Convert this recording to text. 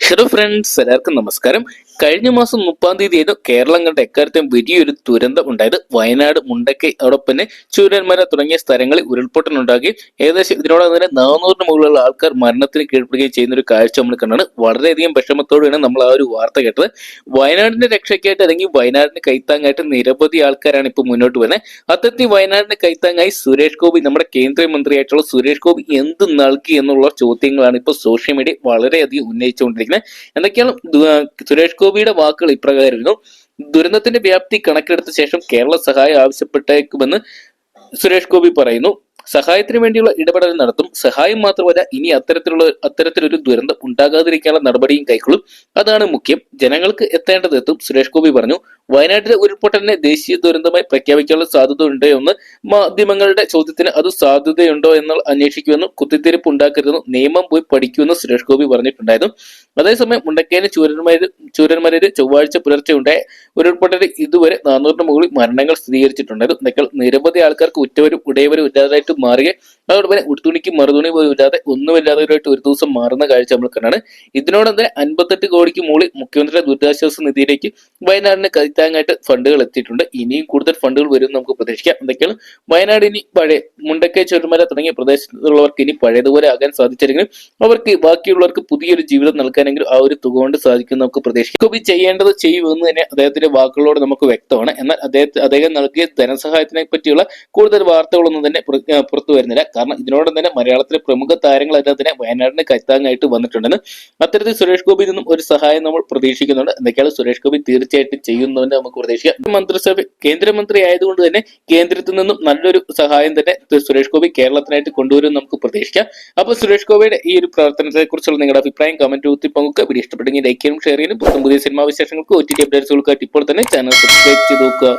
Hello friends എല്ലാവർക്കും നമസ്കാരം. കഴിഞ്ഞ മാസം മുപ്പാം തീയതി ആയിരുന്നു കേരളം കണ്ട എക്കാലത്തെയും വലിയൊരു ദുരന്തം ഉണ്ടായത്. വയനാട് മുണ്ടക്കൈ അതോടൊപ്പം തന്നെ ചൂരന്മാര തുടങ്ങിയ സ്ഥലങ്ങളിൽ ഉരുൾപൊട്ടലുണ്ടാകുകയും ഏകദേശം ഇതിനോടൊപ്പം തന്നെ നാനൂറിന് മുകളിലുള്ള ആൾക്കാർ മരണത്തിന് കീഴ്പ്പെടുകയും ചെയ്യുന്ന ഒരു കാഴ്ച നമ്മൾ കണ്ടാണ്. വളരെയധികം വിഷമത്തോടെയാണ് നമ്മൾ ആ ഒരു വാർത്ത കേട്ടത്. വയനാടിന്റെ രക്ഷയ്ക്കായിട്ട് അല്ലെങ്കിൽ വയനാടിന് കൈത്താങ്ങായിട്ട് നിരവധി ആൾക്കാരാണ് ഇപ്പോൾ മുന്നോട്ട് വരുന്നത്. അത്തരത്തിൽ വയനാടിന് കൈത്താങ്ങായി സുരേഷ് ഗോപി നമ്മുടെ കേന്ദ്രമന്ത്രിയായിട്ടുള്ള സുരേഷ് ഗോപി എന്ത് നൽകി എന്നുള്ള ചോദ്യങ്ങളാണ് ഇപ്പോൾ സോഷ്യൽ മീഡിയ വളരെയധികം ഉന്നയിച്ചുകൊണ്ടിരിക്കുന്നത്. എന്തൊക്കെയാണ് സുരേഷ് ഗോപി ഗോപിയുടെ വാക്കുകൾ ഇപ്രകാരമായിരുന്നു. ദുരന്തത്തിന്റെ വ്യാപ്തി കണക്കിലെടുത്ത ശേഷം കേരള സഹായം ആവശ്യപ്പെട്ടേക്കുമെന്ന് സുരേഷ് ഗോപി പറയുന്നു. സഹായത്തിന് വേണ്ടിയുള്ള ഇടപെടൽ നടത്തും. സഹായം മാത്രമല്ല ഇനി അത്തരത്തിലുള്ള അത്തരത്തിലൊരു ദുരന്തം ഉണ്ടാകാതിരിക്കാനുള്ള നടപടിയും കൈക്കൊള്ളും. അതാണ് മുഖ്യം. ജനങ്ങൾക്ക് എത്തേണ്ടത് എത്തും സുരേഷ് ഗോപി പറഞ്ഞു. വയനാട്ടിലെ ഉരുൾപൊട്ടലിനെ ദേശീയ ദുരന്തമായി പ്രഖ്യാപിക്കാനുള്ള സാധ്യത ഉണ്ടോ എന്ന് മാധ്യമങ്ങളുടെ ചോദ്യത്തിന് അത് സാധ്യതയുണ്ടോ എന്ന് അന്വേഷിക്കുമെന്നും കുത്തിത്തിരിപ്പ് ഉണ്ടാക്കരുതെന്നും നിയമം പോയി പഠിക്കുമെന്നും സുരേഷ് ഗോപി പറഞ്ഞിട്ടുണ്ടായിരുന്നു. അതേസമയം മുണ്ടക്കേന് ചൂരന്മാര് ചൂരന്മലയിൽ ചൊവ്വാഴ്ച പുലർച്ചെ ഉണ്ടായ ഉരുൾപൊട്ടലിൽ ഇതുവരെ നാനൂറിന് മുകളിൽ മരണങ്ങൾ സ്ഥിരീകരിച്ചിട്ടുണ്ടായിരുന്നു. നിരവധി ആൾക്കാർക്ക് ഉറ്റവരും ഉടയവരും ഇല്ലാതായിട്ട് മാറുകയും അതോടൊപ്പം ഉടുത്തുണിക്ക് മറുതുണി പോലും ഇല്ലാതെ ഒന്നുമില്ലാത്തവരായിട്ട് ഒരു ദിവസം മാറുന്ന കാഴ്ച നമ്മൾ കണ്ടാണ്. ഇതിനോടൊപ്പം തന്നെ അൻപത്തെട്ട് കോടിക്ക് മുകളിൽ മുഖ്യമന്ത്രിയുടെ ദുരിതാശ്വാസ നിധിയിലേക്ക് വയനാടിന് കൈത്താങ്ങായിട്ട് ഫണ്ടുകൾ എത്തിയിട്ടുണ്ട്. ഇനിയും കൂടുതൽ ഫണ്ടുകൾ വരും നമുക്ക് പ്രതീക്ഷിക്കാം. എന്തൊക്കെയാണ്? വയനാട് ഇനി പഴയ മുണ്ടക്കൈ ചുരുമല തുടങ്ങിയ പ്രദേശത്തുള്ളവർക്ക് ഇനി പഴയതുപോലെ ആകാൻ സാധിച്ചില്ലെങ്കിലും അവർക്ക് ബാക്കിയുള്ളവർക്ക് പുതിയൊരു ജീവിതം നൽകാനെങ്കിലും ആ ഒരു തുക കൊണ്ട് സാധിക്കും നമുക്ക് പ്രതീക്ഷിക്കാം. ഗോപി ചെയ്യേണ്ടത് ചെയ്യുമെന്ന് തന്നെ അദ്ദേഹത്തിന്റെ വാക്കുകളോട് നമുക്ക് വ്യക്തമാണ്. എന്നാൽ അദ്ദേഹം നൽകിയ ധനസഹായത്തിനെ പറ്റിയുള്ള കൂടുതൽ വാർത്തകളൊന്നും തന്നെ പുറത്തു വരുന്നില്ല. കാരണം ഇതിനോടൊപ്പം തന്നെ മലയാളത്തിലെ പ്രമുഖ താരങ്ങളെല്ലാം തന്നെ വയനാടിന് കൈത്താങ്ങായിട്ട് വന്നിട്ടുണ്ടെന്ന് അത്തരത്തിൽ സുരേഷ് ഗോപി നിന്നും ഒരു സഹായം നമ്മൾ പ്രതീക്ഷിക്കുന്നുണ്ട്. എന്തൊക്കെയാണ് സുരേഷ് ഗോപി തീർച്ചയായിട്ടും ചെയ്യുന്നതെന്ന് നമുക്ക് പ്രതീക്ഷിക്കാം. മന്ത്രിസഭ കേന്ദ്രമന്ത്രി ആയതുകൊണ്ട് തന്നെ കേന്ദ്രത്തിൽ നിന്നും നല്ലൊരു സഹായം തന്നെ സുരേഷ് ഗോപി കേരളത്തിനായിട്ട് കൊണ്ടുവരും നമുക്ക് പ്രതീക്ഷിക്കാം. അപ്പോൾ സുരേഷ് ഗോപിയുടെ ഈ ഒരു പ്രവർത്തനത്തെ കുറിച്ചുള്ള നിങ്ങളുടെ അഭിപ്രായം കമന്റ് ഊത്തി പങ്കുക വീഡിയോ ഇഷ്ടപ്പെട്ടെങ്കിൽ ലൈക്ക് ചെയ്യാനും ഷെയർ ചെയ്യാനും. പുതിയ സിനിമാ വിശേഷങ്ങൾക്ക് ഒ ടി ടി ഇപ്പോൾ തന്നെ ചാനൽ സബ്സ്ക്രൈബ് ചെയ്ത് നോക്കുക.